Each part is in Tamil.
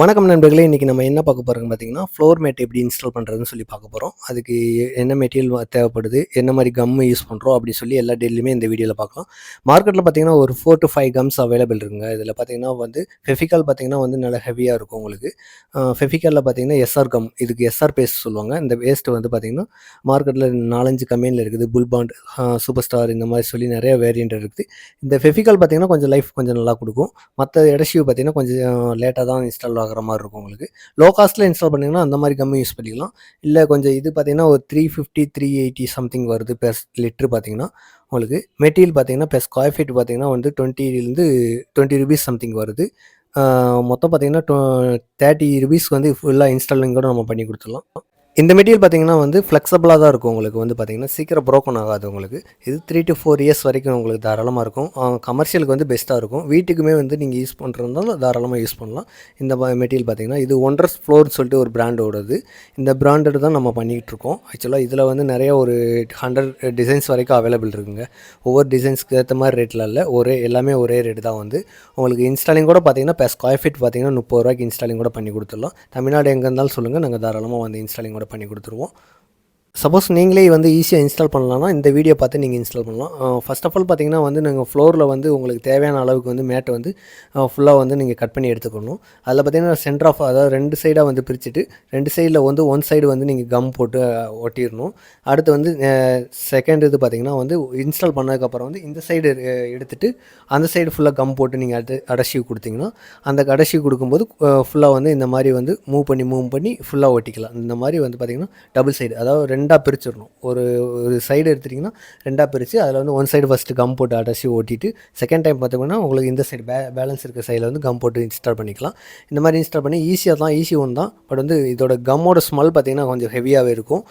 வணக்கம் நண்பர்களே இன்றைக்கி நம்ம என்ன பார்க்க போகிறோம் பார்த்தீங்கன்னா ஃப்ளோர் மேட் எப்படி இன்ஸ்டால் பண்ணுறதுன்னு சொல்லி பார்க்க போகிறோம் அதுக்கு என்ன மெட்டீரியல் தேவைப்படுது என்ன மாதிரி கம் யூஸ் பண்ணுறோம் அப்படின்னு சொல்லி எல்லா டெய்லியுமே இந்த வீடியோவில் பார்க்கலாம். மார்க்கெட்டில் பார்த்தீங்கன்னா ஒரு four to five gums available இருக்குங்க. இதில் பார்த்தீங்கன்னா வந்து ஃபெஃபிகால் பார்த்தீங்கன்னா வந்து நல்லா ஹெவியாக இருக்கும் உங்களுக்கு. ஃபெஃபிகாலில் பார்த்தீங்கன்னா எஸ்ஆர் கம் இதுக்கு எஸ்ஆர் பேஸ்ட் சொல்லுவாங்க. இந்த பேஸ்ட் வந்து பார்த்தீங்கன்னா மார்க்கெட்டில் நாலஞ்சு கம்பெனியில் இருக்குது. புல் பாண்ட் சூப்பர் ஸ்டார் இந்த மாதிரி சொல்லி நிறைய வேரியண்ட் இருக்குது. இந்த ஃபெஃபிகால் பார்த்தீங்கன்னா கொஞ்சம் லைஃப் கொஞ்சம் நல்லா கொடுக்கும். மற்ற இடஷியூ பார்த்தீங்கன்னா கொஞ்சம் லேட்டாக தான் இன்ஸ்டால் ஆகிற மாதிரி இருக்கும் உங்களுக்கு. லோ காஸ்ட்டில் இன்ஸ்டால் பண்ணிங்கன்னா அந்த மாதிரி கம்மி யூஸ் பண்ணிக்கலாம். இல்லை கொஞ்சம் இது பார்த்தீங்கன்னா ஒரு three fifty three eighty something வருது பெர் லிட்ரு பார்த்தீங்கன்னா உங்களுக்கு. மெட்டீரியல் பார்த்தீங்கன்னா பெர் ஸ்கொயர் ஃபீட் பார்த்தீங்கன்னா வந்து டுவெண்ட்டிலேருந்து டுவெண்ட்டி ருபீஸ் சம்திங் வருது. மொத்தம் பார்த்தீங்கன்னா தேர்ட்டி ருபீஸ் வந்து ஃபுல்லாக இன்ஸ்டாலிங் கூட நம்ம பண்ணி கொடுத்துடலாம். இந்த மெட்டீரியல் பார்த்தீங்கன்னா வந்து ஃப்ளெக்சபிளாக தான் இருக்கும் உங்களுக்கு. வந்து பார்த்தீங்கன்னா சீக்கிரம் ப்ரோக்கன் ஆகாது உங்களுக்கு. இது த்ரீ டு ஃபோர் இயர்ஸ் வரைக்கும் உங்களுக்கு தாராளமாக இருக்கும். கமர்ஷியலுக்கு வந்து பெஸ்ட்டாக இருக்கும். வீட்டுக்குமே வந்து நீங்கள் யூஸ் பண்ணுறதுனால தாராளமாக யூஸ் பண்ணலாம். இந்த மெட்டீரியல் பார்த்தீங்கன்னா இது ஒண்டர்ஸ் ஃப்ளோர்னு சொல்லிட்டு ஒரு பிராண்டோடது இந்த பிராண்டட் தான் நம்ம பண்ணிகிட்டு இருக்கோம். ஆக்சுவலாக இதில் வந்து நிறைய ஒரு ஹண்ட்ரட் டிசைன்ஸ் வரைக்கும் அவைலபிள் இருக்குங்க. ஒவ்வொரு டிசைன்ஸ்க்கு ஏற்ற மாதிரி ரேட்டில் இல்லை. ஒரே எல்லாமே ஒரே ரேட்டு தான் வந்து. உங்களுக்கு இன்ஸ்டாலிங் கூட பார்த்தீங்கன்னா இப்போ ஸ்கொயர் ஃபீட் பார்த்தீங்கன்னா முப்பது ரூபாய்க்கு இன்ஸ்டாலிங் கூட பண்ணி கொடுத்துடலாம். தமிழ்நாடு எங்கே இருந்தாலும் சொல்லுங்கள் நாங்கள் தாராளமாக வந்து இன்ஸ்டாலிங் கூட பண்ணி கொடுத்துருவோம். சப்போஸ் நீங்களே வந்து ஈஸியாக இன்ஸ்டால் பண்ணலாம்னா இந்த வீடியோ பார்த்து நீங்கள் இன்ஸ்டால் பண்ணலாம். ஃபர்ஸ்ட் ஆஃப் ஆல் பார்த்தீங்கன்னா வந்து நாங்கள் ஃப்ளோரில் வந்து உங்களுக்கு தேவையான அளவுக்கு வந்து மேட்டை வந்து ஃபுல்லாக வந்து நீங்கள் கட் பண்ணி எடுத்துக்கணும். அதில் பார்த்தீங்கன்னா சென்டர் ஆஃப் அதாவது ரெண்டு சைடாக வந்து பிரிச்சுட்டு ரெண்டு சைடில் வந்து ஒன் சைடு வந்து நீங்கள் கம் போட்டு ஒட்டிடணும். அடுத்து வந்து செகண்ட் இது பார்த்தீங்கன்னா வந்து இன்ஸ்டால் பண்ணதுக்கப்புறம் வந்து இந்த சைடு எடுத்துகிட்டு அந்த சைடு ஃபுல்லாக கம் போட்டு நீங்கள் அடுத்து அடசிவ் கொடுத்தீங்கன்னா அந்த கடைசி கொடுக்கும்போது ஃபுல்லாக வந்து இந்த மாதிரி வந்து மூவ் பண்ணி மூவ் பண்ணி ஃபுல்லாக ஒட்டிக்கலாம். இந்த மாதிரி வந்து பார்த்தீங்கன்னா டபுள் சைடு அதாவது ரெண்டு ரெண்டாக பிரிச்சிடணும். ஒரு ஒரு சைடு எடுத்துட்டிங்கன்னா ரெண்டாக பிரித்து அதில் வந்து ஒன் சைடு ஃபஸ்ட்டு கம் போட்டு அடைச்சி ஓட்டிட்டு செகண்ட் டைம் பார்த்தீங்கன்னா உங்களுக்கு இந்த சைடு பே பேலன்ஸ் இருக்க சைடில் வந்து கம் போட்டு இன்ஸ்டால் பண்ணிக்கலாம். இந்த மாதிரி இன்ஸ்டால் பண்ணி ஈஸியாக தான் ஈஸி ஒன் தான். பட் வந்து இதோட கம்மோட ஸ்மெல் பார்த்தீங்கன்னா கொஞ்சம் ஹெவியாகவே இருக்கும்.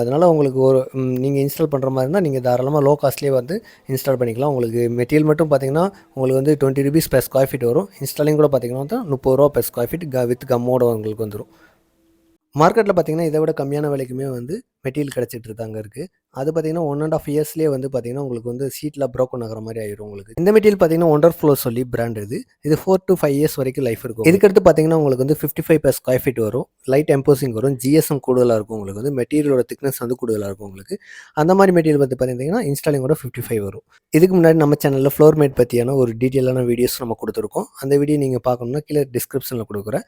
அதனால் உங்களுக்கு ஒரு நீங்கள் இன்ஸ்டால் பண்ணுற மாதிரி இருந்தால் நீங்கள் தாராளமாக லோ காஸ்ட்லேயே வந்து இன்ஸ்டால் பண்ணிக்கலாம். உங்களுக்கு மெட்டீரியல் மட்டும் பார்த்தீங்கன்னா உங்களுக்கு வந்து twenty rupees per square feet வரும். இன்ஸ்டாலிங் கூட பார்த்தீங்கன்னா முப்பது ரூபா பெர் ஸ்கொயர் ஃபீட் வித் கம்மோட உங்களுக்கு வந்துடும் மார்க்கெட்டில் பார்த்தீங்கன்னா இதை விட கம்மியான விலைக்குமே வந்து மெட்டீரியல் கிடச்சிட்டு இருக்காங்க இருக்குது அது பார்த்தீங்கன்னா ஒன் அண்ட் ஆஃப் இயர்ஸ்லேயே வந்து பார்த்தீங்கன்னா உங்களுக்கு வந்து சீட்டில் ப்ரோக்கன் ஆகிற மாதிரி ஆயிரும் உங்களுக்கு. இந்த மெட்டீரியல் பார்த்தீங்கன்னா ஒண்டர் ஃப்ளோ சொல்லி பிராண்ட் இது. இது ஃபோர் டு ஃபைவ் இயர்ஸ் வரைக்கும் லைஃப் இருக்கும் இதுக்கடுத்து பார்த்தீங்கன்னா உங்களுக்கு வந்து fifty five per square feet வரும். லைட் எம்போசிங் வரும். ஜிஎஸ்எம் கூடுதலாக இருக்கும் உங்களுக்கு வந்து. மெட்டீரியலோட திக்னஸ் வந்து கூடுதலாக இருக்கும் உங்களுக்கு. அந்த மாதிரி மெட்டீரியல் பற்றி பார்த்தீங்கன்னா இன்ஸ்டாலிங்கோட ஃபிஃப்டி ஃபைவ் வரும். இதுக்கு முன்னாடி நம்ம சேனலில் ஃப்ளோர் மேட் பற்றியான ஒரு டீட்டெயிலான வீடியோஸ் நம்ம கொடுத்துருக்கோம். அந்த வீடியோ நீங்கள் பார்க்கணும்னா கீழே டிஸ்கிரிப்ஷனில் கொடுக்குறேன்.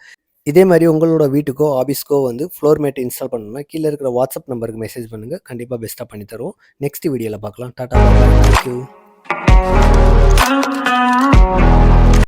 இதே மாதிரி உங்களோட வீட்டுக்கோ ஆஃபீஸ்க்கோ வந்து ஃப்ளோர் மேட் இன்ஸ்டால் பண்ணணும்னா கீழே இருக்கிற வாட்ஸ்அப் நம்பருக்கு மெசேஜ் பண்ணுங்கள் கண்டிப்பாக பெஸ்ட்டாக பண்ணி தருவோம். நெக்ஸ்ட் வீடியோவில் பார்க்கலாம். Tata thank you